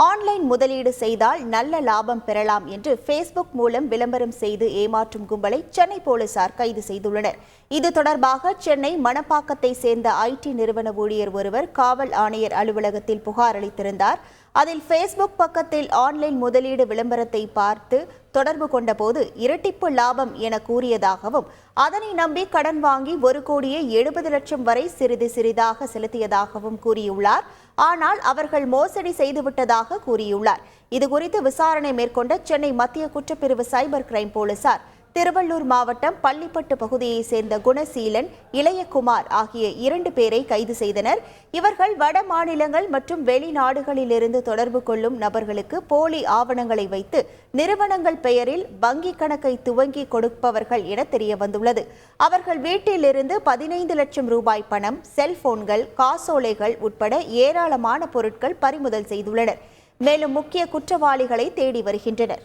Online முதலீடு செய்தால் நல்ல லாபம் பெறலாம் என்று ஃபேஸ்புக் மூலம் விளம்பரம் செய்து ஏமாற்றும் கும்பலை சென்னை போலீசார் கைது செய்துள்ளனர். இது தொடர்பாக சென்னை மணப்பாக்கத்தை சேர்ந்த ஐடி நிறுவன ஊழியர் ஒருவர் காவல் ஆணையர் அலுவலகத்தில் புகார் அளித்திருந்தார். அதில் ஃபேஸ்புக் பக்கத்தில் ஆன்லைன் முதலீடு விளம்பரத்தை பார்த்து தொடர்பு கொண்டபோது இரட்டிப்பு லாபம் என கூறியதாகவும் அதனை நம்பி கடன் வாங்கி ஒரு கோடியே எழுபது லட்சம் வரை சிறிது சிறிதாக செலுத்தியதாகவும் கூறியுள்ளார். ஆனால் அவர்கள் மோசடி செய்துவிட்டதாக கூறியுள்ளார். இதுகுறித்து விசாரணை மேற்கொண்ட சென்னை மத்திய குற்றப்பிரிவு சைபர் கிரைம் போலீசார். திருவள்ளூர் மாவட்டம் பள்ளிப்பட்டு பகுதியைச் சேர்ந்த குணசீலன் இளையகுமார் ஆகிய இரண்டு பேரை கைது செய்தனர். இவர்கள் வட மாநிலங்கள் மற்றும் வெளிநாடுகளிலிருந்து தொடர்பு கொள்ளும் நபர்களுக்கு போலி ஆவணங்களை வைத்து நிறுவனங்கள் பெயரில் வங்கிக் கணக்கை துவங்கி கொடுப்பவர்கள் என தெரிய வந்துள்ளது அவர்கள் வீட்டிலிருந்து பதினைந்து லட்சம் ரூபாய் பணம் செல்போன்கள் காசோலைகள் உட்பட ஏராளமான பொருட்கள் பறிமுதல் செய்துள்ளனர். மேலும் முக்கிய குற்றவாளிகளை தேடி வருகின்றனர்.